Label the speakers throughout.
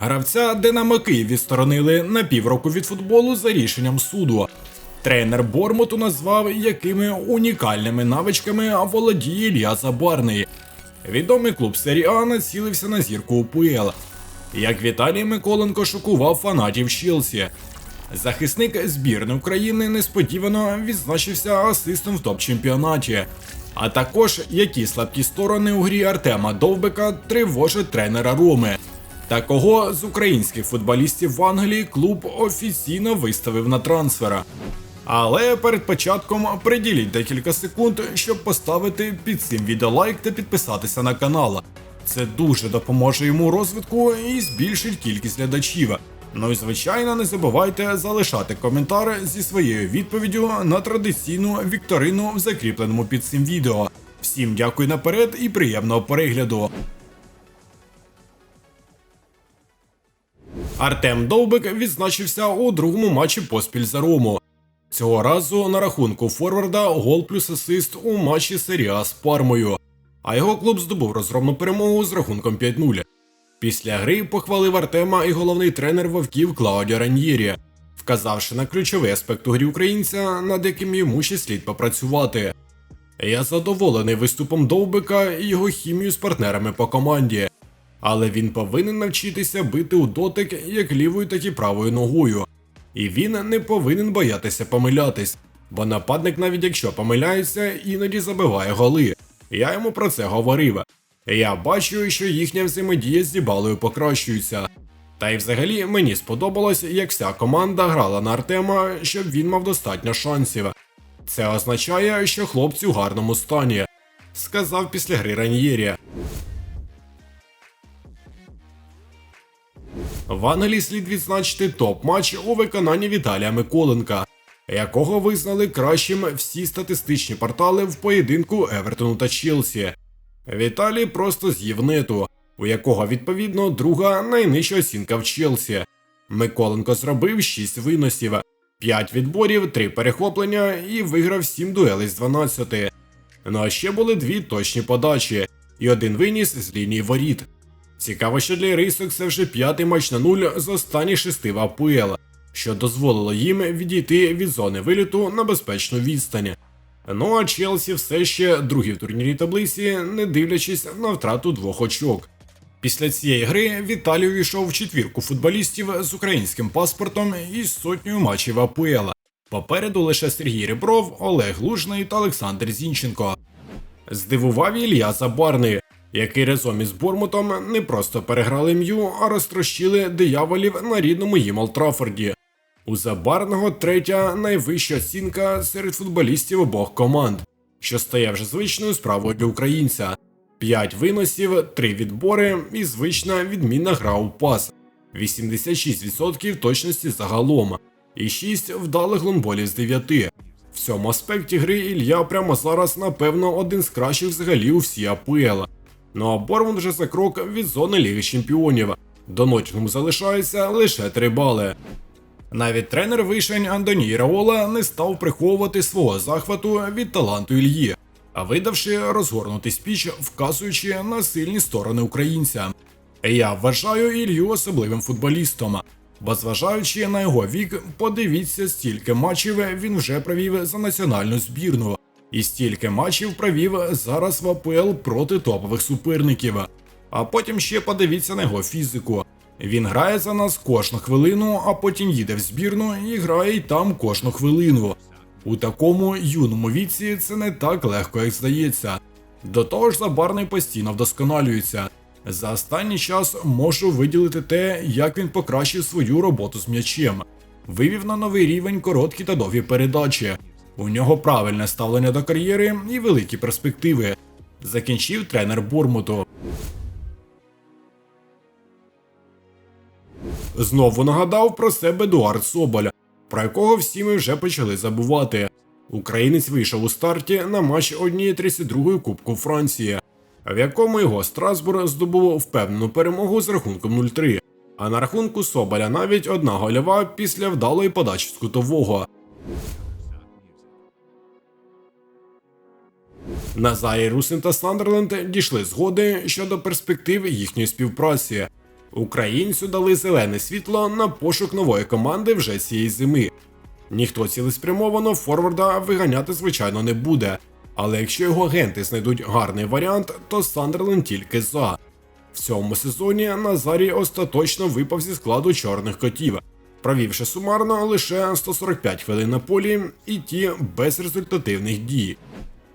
Speaker 1: Гравця Динамо Київ відсторонили на півроку від футболу за рішенням суду. Тренер Бормуту назвав, якими унікальними навичками володіє Ілья Забарний. Відомий клуб Серії А націлився на зірку УПЛ. Як Віталій Миколенко шокував фанатів Челсі. Захисник збірної України несподівано відзначився асистом в топ-чемпіонаті. А також які слабкі сторони у грі Артема Довбика тривожать тренера Роми. Та кого з українських футболістів в Англії клуб офіційно виставив на трансфера. Але перед початком приділіть декілька секунд, щоб поставити під цим відео лайк та підписатися на канал. Це дуже допоможе йому розвитку і збільшить кількість глядачів. Ну і звичайно, не забувайте залишати коментар зі своєю відповіддю на традиційну вікторину в закріпленому під цим відео. Всім дякую наперед і приємного перегляду. Артем Довбик відзначився у другому матчі поспіль за Рому. Цього разу на рахунку Форварда гол плюс асист у матчі Серія з Пармою, а його клуб здобув розгромну перемогу з рахунком 5-0. Після гри похвалив Артема і головний тренер вовків Клаудіо Раньєрі, вказавши на ключовий аспект у грі українця, над яким йому ще слід попрацювати. Я задоволений виступом Довбика і його хімію з партнерами по команді, але він повинен навчитися бити у дотик як лівою, так і правою ногою. І він не повинен боятися помилятись, бо нападник, навіть якщо помиляється, іноді забиває голи. Я йому про це говорив. Я бачу, що їхня взаємодія з Дібалою покращується. Та й взагалі мені сподобалось, як вся команда грала на Артема, щоб він мав достатньо шансів. Це означає, що хлопці у гарному стані, сказав після гри Раньєрі. В Англії слід відзначити топ-матч у виконанні Віталія Миколенка, якого визнали кращим всі статистичні портали в поєдинку Евертону та Челсі. Віталій просто з'їв нету, у якого відповідно друга найнижча оцінка в Челсі. Миколенко зробив 6 виносів, 5 відборів, 3 перехоплення і виграв 7 дуелей з 12. Ну а ще були дві точні подачі і один виніс з лінії воріт. Цікаво, що для рисок це вже п'ятий матч на нуль з останніх шести в АПЛ, що дозволило їм відійти від зони виліту на безпечну відстань. Ну а Челсі все ще другий в турнірі таблиці, не дивлячись на втрату двох очок. Після цієї гри Віталій увійшов в четвірку футболістів з українським паспортом і сотнею матчів АПЛ. Попереду лише Сергій Ребров, Олег Лужний та Олександр Зінченко. Здивував Ілья Забарний, який разом із Бормутом не просто переграли м'ю, а розтрощили дияволів на рідному їм Олтрафорді. У Забарного третя найвища оцінка серед футболістів обох команд, що стає вже звичною справою для українця. 5 виносів, 3 відбори і звична відмінна гра у пас, 86% точності загалом, і 6 вдалих лонболів з 9. В цьому аспекті гри Ілья прямо зараз, напевно, один з кращих взагалі у всій АПЛ. Ну а Бормун вже за крок від зони Ліги Чемпіонів. До Нотінгему залишається лише 3 бали. Навіть тренер вишень Андоній Раола не став приховувати свого захвату від таланту Ільї, а видавши розгорнутий спіч, вказуючи на сильні сторони українця. Я вважаю Ілью особливим футболістом, бо зважаючи на його вік, подивіться, стільки матчів він вже провів за національну збірну, і стільки матчів провів зараз в АПЛ проти топових суперників. А потім ще подивіться на його фізику. Він грає за нас кожну хвилину, а потім їде в збірну і грає й там кожну хвилину. У такому юному віці це не так легко, як здається. До того ж, забарний постійно вдосконалюється. За останній час можу виділити те, як він покращив свою роботу з м'ячем. Вивів на новий рівень короткі та довгі передачі. У нього правильне ставлення до кар'єри і великі перспективи. Закінчив тренер Бурмуту. Знову нагадав про себе Едуард Соболь, про якого всі ми вже почали забувати. Українець вийшов у старті на матч однієї 32-ї Кубку Франції, в якому його Страсбург здобув впевнену перемогу з рахунком 0-3. А на рахунку Соболя навіть одна гольова після вдалої подачі з кутового. Назарій Русин та Сандерленд дійшли згоди щодо перспектив їхньої співпраці. Українцю дали зелене світло на пошук нової команди вже цієї зими. Ніхто цілеспрямовано форварда виганяти, звичайно, не буде. Але якщо його агенти знайдуть гарний варіант, то Сандерленд тільки за. В цьому сезоні Назарій остаточно випав зі складу чорних котів, провівши сумарно лише 145 хвилин на полі і ті без результативних дій.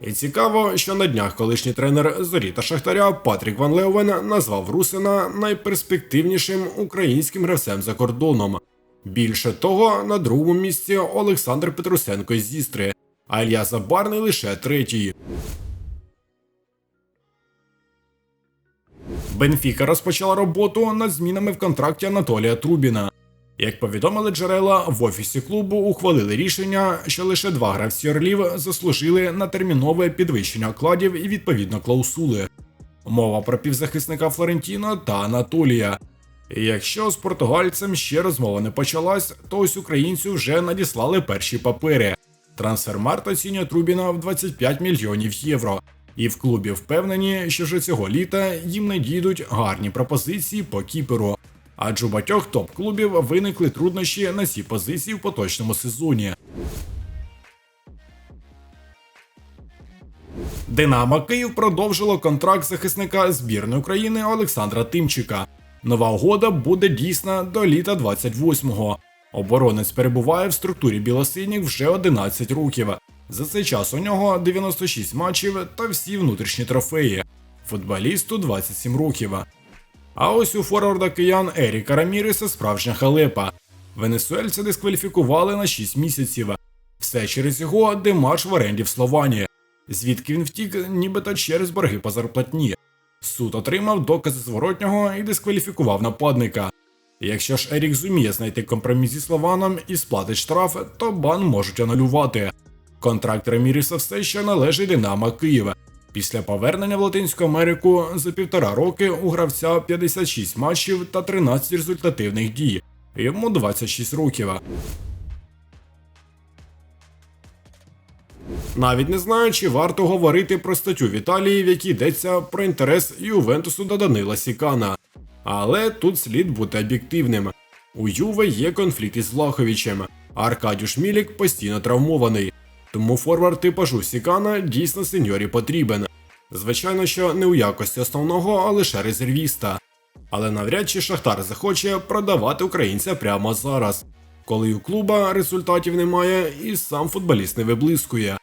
Speaker 1: І цікаво, що на днях колишній тренер зорі та Шахтаря Патрік Ван Леовен назвав Русина найперспективнішим українським гравцем за кордоном. Більше того, на другому місці Олександр Петрусенко з Зістри, а Ілья Забарний лише третій. Бенфіка розпочала роботу над змінами в контракті Анатолія Трубіна. Як повідомили джерела, в офісі клубу ухвалили рішення, що лише два гравці орлів заслужили на термінове підвищення окладів і відповідно клаусули. Мова про півзахисника Флорентіно та Анатолія. Якщо з португальцем ще розмова не почалась, то ось українцю вже надіслали перші папери. Трансфермарт оцінює Трубіна в 25 мільйонів євро. І в клубі впевнені, що вже цього літа їм надійдуть гарні пропозиції по кіперу. Адже у багатьох топ-клубів виникли труднощі на цій позиції в поточному сезоні. Динамо Київ продовжило контракт захисника збірної України Олександра Тимчика. Нова угода буде дійсна до літа 28-го. Оборонець перебуває в структурі білосиніх вже 11 років. За цей час у нього 96 матчів та всі внутрішні трофеї. Футболісту 27 років. А ось у форварда киян Еріка Раміреса справжня халепа. Венесуельця дискваліфікували на 6 місяців. Все через його демарш в оренді в Слованії, звідки він втік, нібито через борги по зарплатні. Суд отримав докази зворотнього і дискваліфікував нападника. Якщо ж Ерік зуміє знайти компроміс зі Слованом і сплатить штраф, то бан можуть анулювати. Контракт Раміріса все ще належить Динамо Києва. Після повернення в Латинську Америку за півтора роки у гравця 56 матчів та 13 результативних дій. Йому 26 років. Навіть не знаю, чи варто говорити про статтю в Італії, в якій йдеться про інтерес Ювентусу до Данила Сікана. Але тут слід бути об'єктивним. У Юве є конфлікт із Влаховичем, а Аркадіуш Мілік постійно травмований. Тому форвард типажу Сікана дійсно сеньорі потрібен. Звичайно, що не у якості основного, а лише резервіста. Але навряд чи Шахтар захоче продавати українця прямо зараз, коли у клуба результатів немає і сам футболіст не виблискує.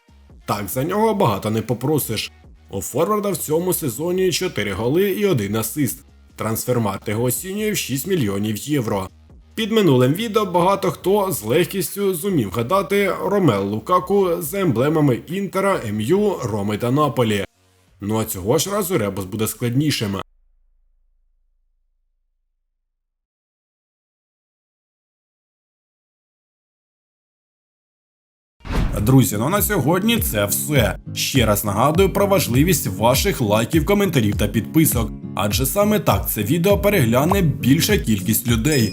Speaker 1: Так за нього багато не попросиш. У форварда в цьому сезоні 4 голи і 1 асист. Трансфермат його оцінює в 6 мільйонів євро. Під минулим відео багато хто з легкістю зумів гадати Ромел Лукаку з емблемами Інтера, МЮ, Роми та Наполі. Ну а цього ж разу ребус буде складнішим. Друзі, ну на сьогодні це все. Ще раз нагадую про важливість ваших лайків, коментарів та підписок, адже саме так це відео перегляне більша кількість людей,